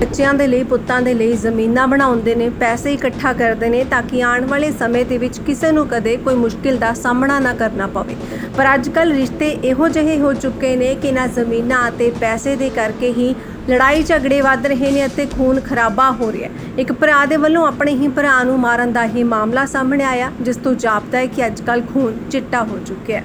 ਬੱਚਿਆਂ ਦੇ ਲਈ, ਪੁੱਤਾਂ ਦੇ ਲਈ ਜ਼ਮੀਨਾਂ ਬਣਾਉਂਦੇ ਨੇ, ਪੈਸੇ ਇਕੱਠਾ ਕਰਦੇ ਨੇ ਤਾਂ ਕਿ ਆਉਣ ਵਾਲੇ ਸਮੇਂ ਦੇ ਵਿੱਚ ਕਿਸੇ ਨੂੰ ਕਦੇ ਕੋਈ ਮੁਸ਼ਕਿਲ ਦਾ ਸਾਹਮਣਾ ਨਾ ਕਰਨਾ ਪਵੇ। ਪਰ ਅੱਜ ਕੱਲ ਰਿਸ਼ਤੇ ਇਹੋ ਜਿਹੇ ਹੋ ਚੁੱਕੇ ਨੇ ਕਿ ਨਾ ਜ਼ਮੀਨਾਂ ਅਤੇ ਪੈਸੇ ਦੇ ਕਰਕੇ ਹੀ ਲੜਾਈ ਝਗੜੇ ਵੱਧ ਰਹੇ ਨੇ ਅਤੇ ਖੂਨ ਖਰਾਬਾ ਹੋ ਰਿਹਾ ਇੱਕ ਭਰਾ ਦੇ ਵੱਲੋਂ ਆਪਣੇ ਹੀ ਭਰਾ ਨੂੰ ਮਾਰਨ ਦਾ ਹੀ ਮਾਮਲਾ ਸਾਹਮਣੇ ਆਇਆ, ਜਿਸ ਤੋਂ ਜਾਪਦਾ ਹੈ ਕਿ ਅੱਜ ਕੱਲ ਖੂਨ ਚਿੱਟਾ ਹੋ ਚੁੱਕਿਆ ਹੈ।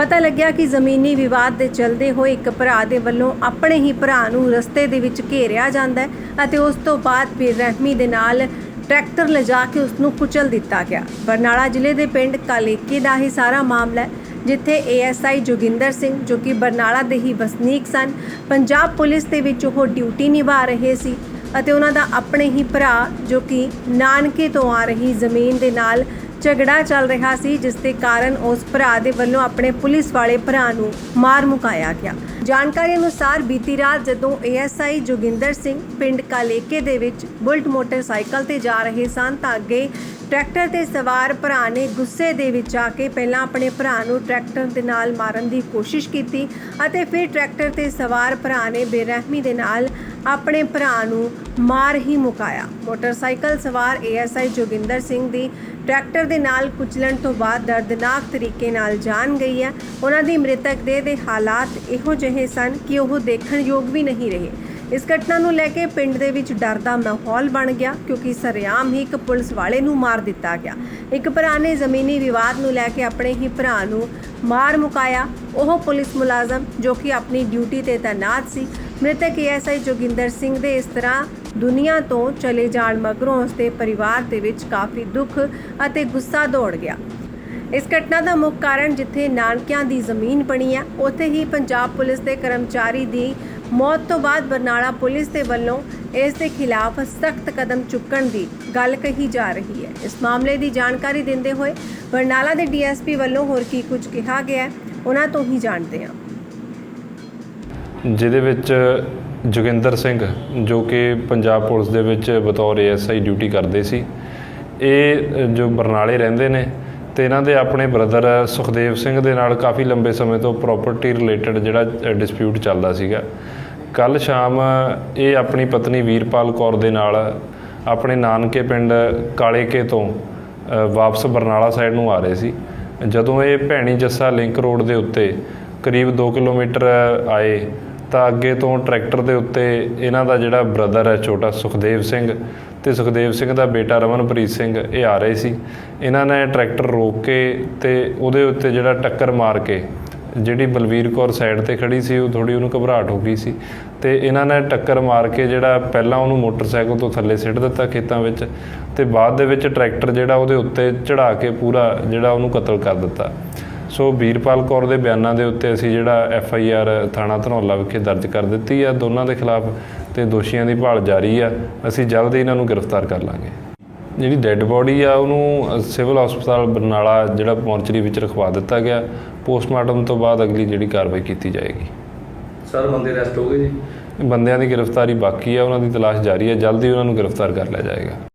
ਪਤਾ ਲੱਗਿਆ ਕਿ ਜ਼ਮੀਨੀ ਵਿਵਾਦ ਦੇ ਚੱਲਦੇ ਹੋਏ ਇੱਕ ਭਰਾ ਦੇ ਵੱਲੋਂ ਆਪਣੇ ਹੀ ਭਰਾ ਨੂੰ ਰਸਤੇ ਦੇ ਵਿੱਚ ਘੇਰਿਆ ਜਾਂਦਾ ਹੈ ਅਤੇ ਉਸ ਤੋਂ ਬਾਅਦ ਬੇਰਹਿਮੀ ਦੇ ਨਾਲ ਟਰੈਕਟਰ ਲਿਜਾ ਕੇ ਉਸ ਨੂੰ ਕੁਚਲ ਦਿੱਤਾ ਗਿਆ। ਬਰਨਾਲਾ ਜ਼ਿਲ੍ਹੇ ਦੇ ਪਿੰਡ ਕਾਲੇਕੇ ਦਾ ਹੀ ਸਾਰਾ ਮਾਮਲਾ ਹੈ, ਜਿੱਥੇ ਏਐਸਆਈ ਜੋਗਿੰਦਰ ਸਿੰਘ, ਜੋ ਕਿ ਬਰਨਾਲਾ ਦੇ ਹੀ ਵਸਨੀਕ ਸਨ, ਪੰਜਾਬ ਪੁਲਿਸ ਦੇ ਵਿੱਚ ਉਹ ਡਿਊਟੀ ਨਿਭਾ ਰਹੇ ਸੀ ਅਤੇ ਉਹਨਾਂ ਦਾ ਆਪਣੇ ਹੀ ਭਰਾ, ਜੋ ਕਿ ਨਾਨਕੇ ਤੋਂ ਆ ਰਹੀ ਜ਼ਮੀਨ ਦੇ ਨਾਲ ਝਗੜਾ ਚੱਲ ਰਿਹਾ ਸੀ, ਜਿਸ ਦੇ ਕਾਰਨ ਉਸ ਭਰਾ ਦੇ ਵੱਲੋਂ ਆਪਣੇ ਪੁਲਿਸ ਵਾਲੇ ਭਰਾ ਨੂੰ ਮਾਰ ਮੁਕਾਇਆ ਗਿਆ। ਜਾਣਕਾਰੀ ਅਨੁਸਾਰ ਬੀਤੀ ਰਾਤ ਜਦੋਂ ਏਐਸਆਈ ਜੋਗਿੰਦਰ ਸਿੰਘ ਪਿੰਡ ਕਾਲੇਕੇ ਦੇ ਵਿੱਚ ਬੁਲਟ ਮੋਟਰਸਾਈਕਲ ਤੇ ਜਾ ਰਹੇ ਸਨ, ਤਾਂ ਅੱਗੇ ਟਰੈਕਟਰ ਤੇ ਸਵਾਰ ਭਰਾ ਨੇ ਗੁੱਸੇ ਦੇ ਵਿੱਚ ਆ ਕੇ ਪਹਿਲਾਂ ਆਪਣੇ ਭਰਾ ਨੂੰ ਟਰੈਕਟਰ ਦੇ ਨਾਲ ਮਾਰਨ ਦੀ ਕੋਸ਼ਿਸ਼ ਕੀਤੀ ਅਤੇ ਫਿਰ ਟਰੈਕਟਰ ਤੇ ਸਵਾਰ ਭਰਾ ਨੇ ਬੇਰਹਿਮੀ ਦੇ ਨਾਲ ਆਪਣੇ ਭਰਾ ਨੂੰ ਮਾਰ ਹੀ ਮੁਕਾਇਆ। ਮੋਟਰਸਾਈਕਲ ਸਵਾਰ ਏਐਸਆਈ ਜੋਗਿੰਦਰ ਸਿੰਘ ਦੀ ਟਰੈਕਟਰ ਦੇ ਨਾਲ ਕੁਚਲਣ ਤੋਂ ਬਾਅਦ ਦਰਦਨਾਕ ਤਰੀਕੇ ਨਾਲ ਜਾਨ ਗਈ ਹੈ। ਉਹਨਾਂ ਦੀ ਮ੍ਰਿਤਕ ਦੇਹ ਦੇ ਹਾਲਾਤ ਇਹੋ ਜਿਹੇ ਸਨ ਕਿ ਉਹ ਦੇਖਣ ਯੋਗ ਵੀ ਨਹੀਂ ਰਹੇ। ਇਸ ਘਟਨਾ ਨੂੰ ਲੈ ਕੇ ਪਿੰਡ ਦੇ ਵਿੱਚ ਡਰ ਦਾ ਮਾਹੌਲ ਬਣ ਗਿਆ, ਕਿਉਂਕਿ ਸਰਿਆਮ ਹੀ ਇੱਕ ਪੁਲਿਸ ਵਾਲੇ ਨੂੰ ਮਾਰ ਦਿੱਤਾ ਗਿਆ। ਇੱਕ ਭਰਾ ਨੇ ਜ਼ਮੀਨੀ ਵਿਵਾਦ ਨੂੰ ਲੈ ਕੇ ਆਪਣੇ ਹੀ ਭਰਾ ਨੂੰ ਮਾਰ ਮੁਕਾਇਆ। ਉਹ ਪੁਲਿਸ ਮੁਲਾਜ਼ਮ ਜੋ ਕਿ ਆਪਣੀ ਡਿਊਟੀ ਤੇ ਤਾਇਨਾਤ ਸੀ। ਮ੍ਰਿਤਕ ਏਐਸਆਈ ਜੋਗਿੰਦਰ ਸਿੰਘ ਦੇ ਇਸ ਤਰ੍ਹਾਂ ਦੁਨੀਆ ਤੋਂ ਚਲੇ ਜਾਣ ਮਗਰੋਂ ਉਸ ਦੇ ਪਰਿਵਾਰ ਦੇ ਵਿੱਚ ਕਾਫੀ ਦੁੱਖ ਅਤੇ ਗੁੱਸਾ ਦੌੜ ਗਿਆ। ਇਸ ਘਟਨਾ ਦਾ ਮੁੱਖ ਕਾਰਨ ਜਿੱਥੇ ਨਾਨਕਿਆਂ ਦੀ ਜ਼ਮੀਨ ਬਣੀ ਹੈ, ਉੱਥੇ ਹੀ ਪੰਜਾਬ ਪੁਲਿਸ ਦੇ ਕਰਮਚਾਰੀ ਦੀ ਮੌਤ ਤੋਂ ਬਾਅਦ ਬਰਨਾਲਾ ਪੁਲਿਸ ਦੇ ਵੱਲੋਂ ਇਸ ਦੇ ਖਿਲਾਫ ਸਖਤ ਕਦਮ ਚੁੱਕਣ ਦੀ ਗੱਲ ਕਹੀ ਜਾ ਰਹੀ ਹੈ। ਇਸ ਮਾਮਲੇ ਦੀ ਜਾਣਕਾਰੀ ਦਿੰਦੇ ਹੋਏ ਬਰਨਾਲਾ ਦੇ ਡੀਐਸਪੀ ਵੱਲੋਂ ਹੋਰ ਕੀ ਕੁਝ ਕਿਹਾ ਗਿਆ ਹੈ, ਉਹਨਾਂ ਤੋਂ ਹੀ ਜਾਣਦੇ ਹਾਂ। ਜਿਹਦੇ ਵਿੱਚ ਜੋਗਿੰਦਰ ਸਿੰਘ, ਜੋ ਕਿ ਪੰਜਾਬ ਪੁਲਿਸ ਦੇ ਵਿੱਚ ਬਤੌਰ ਏਐਸਆਈ ਡਿਊਟੀ ਕਰਦੇ ਸੀ, ਇਹ ਜੋ ਬਰਨਾਲੇ ਰਹਿੰਦੇ ਨੇ ਤੇ ਇਹਨਾਂ ਦੇ ਆਪਣੇ ਬ੍ਰਦਰ ਸੁਖਦੇਵ ਸਿੰਘ ਦੇ ਨਾਲ ਕਾਫੀ ਲੰਬੇ ਸਮੇਂ ਤੋਂ ਪ੍ਰਾਪਰਟੀ ਰਿਲੇਟਡ ਜਿਹੜਾ ਡਿਸਪਿਊਟ ਚੱਲਦਾ ਸੀਗਾ। ਕੱਲ ਸ਼ਾਮ ਇਹ ਆਪਣੀ ਪਤਨੀ ਵੀਰਪਾਲ ਕੌਰ ਦੇ ਨਾਲ ਆਪਣੇ ਨਾਨਕੇ ਪਿੰਡ ਕਾਲੇਕੇ ਤੋਂ ਵਾਪਸ ਬਰਨਾਲਾ ਸਾਈਡ ਨੂੰ ਆ ਰਹੇ ਸੀ। ਜਦੋਂ ਇਹ ਭੈਣੀ ਜੱਸਾ ਲਿੰਕ ਰੋਡ ਦੇ ਉੱਤੇ ਕਰੀਬ 2 ਕਿਲੋਮੀਟਰ ਆਏ ਤਾਂ ਅੱਗੇ ਤੋਂ ਟਰੈਕਟਰ ਦੇ ਉੱਤੇ ਇਹਨਾਂ ਦਾ ਜਿਹੜਾ ਬ੍ਰਦਰ ਹੈ, ਛੋਟਾ ਸੁਖਦੇਵ ਸਿੰਘ ਤੇ ਸੁਖਦੇਵ ਸਿੰਘ ਦਾ ਬੇਟਾ ਰਮਨਪ੍ਰੀਤ ਸਿੰਘ, ਇਹ ਆ ਰਹੇ ਸੀ। ਇਹਨਾਂ ਨੇ ਟਰੈਕਟਰ ਰੋਕ ਕੇ ਤੇ ਉਹਦੇ ਉੱਤੇ ਜਿਹੜਾ ਟੱਕਰ ਮਾਰ ਕੇ ਜਿਹੜੀ ਬਲਵੀਰ ਕੌਰ ਸਾਈਡ ਤੇ ਖੜੀ ਸੀ, ਉਹ ਥੋੜੀ ਉਹਨੂੰ ਘਬਰਾਹਟ ਹੋ ਗਈ ਸੀ ਤੇ ਇਹਨਾਂ ਨੇ ਟੱਕਰ ਮਾਰ ਕੇ ਜਿਹੜਾ ਪਹਿਲਾਂ ਉਹਨੂੰ ਮੋਟਰਸਾਈਕਲ ਤੋਂ ਥੱਲੇ ਸਿੱਟ ਦਿੱਤਾ ਖੇਤਾਂ ਵਿੱਚ ਤੇ ਬਾਅਦ ਦੇ ਵਿੱਚ ਟਰੈਕਟਰ ਜਿਹੜਾ ਉਹਦੇ ਉੱਤੇ ਚੜਾ ਕੇ ਪੂਰਾ ਜਿਹੜਾ ਉਹਨੂੰ ਕਤਲ ਕਰ ਦਿੱਤਾ। ਸੋ ਵੀਰਪਾਲ ਕੌਰ ਦੇ ਬਿਆਨਾਂ ਦੇ ਉੱਤੇ ਅਸੀਂ ਜਿਹੜਾ ਐਫ ਆਈ ਆਰ ਥਾਣਾ ਧਨੌਲਾ ਵਿਖੇ ਦਰਜ ਕਰ ਦਿੱਤੀ ਆ। ਦੋਨਾਂ ਦੇ ਖਿਲਾਫ ਤੇ ਦੋਸ਼ੀਆਂ ਦੀ ਭਾਲ ਜਾਰੀ ਆ। ਅਸੀਂ ਜਲਦ ਹੀ ਇਹਨਾਂ ਨੂੰ ਗ੍ਰਿਫਤਾਰ ਕਰ ਲਾਂਗੇ। ਜਿਹੜੀ ਡੈੱਡ ਬੋਡੀ ਆ ਉਹਨੂੰ ਸਿਵਲ ਹਸਪਤਾਲ ਬਰਨਾਲਾ ਜਿਹੜਾ ਮੋਰਚਰੀ ਵਿੱਚ ਰਖਵਾ ਦਿੱਤਾ ਗਿਆ। ਪੋਸਟਮਾਰਟਮ ਤੋਂ ਬਾਅਦ ਅਗਲੀ ਜਿਹੜੀ ਕਾਰਵਾਈ ਕੀਤੀ ਜਾਏਗੀ। ਸਰ ਬੰਦੇ ਅਰੈਸਟ ਹੋ ਗਏ ਜੀ? ਬੰਦਿਆਂ ਦੀ ਗ੍ਰਿਫਤਾਰੀ ਬਾਕੀ ਆ। ਉਹਨਾਂ ਦੀ ਤਲਾਸ਼ ਜਾਰੀ ਹੈ ਜਲਦੀ ਉਹਨਾਂ ਨੂੰ ਗ੍ਰਿਫਤਾਰ ਕਰ ਲਿਆ ਜਾਏਗਾ।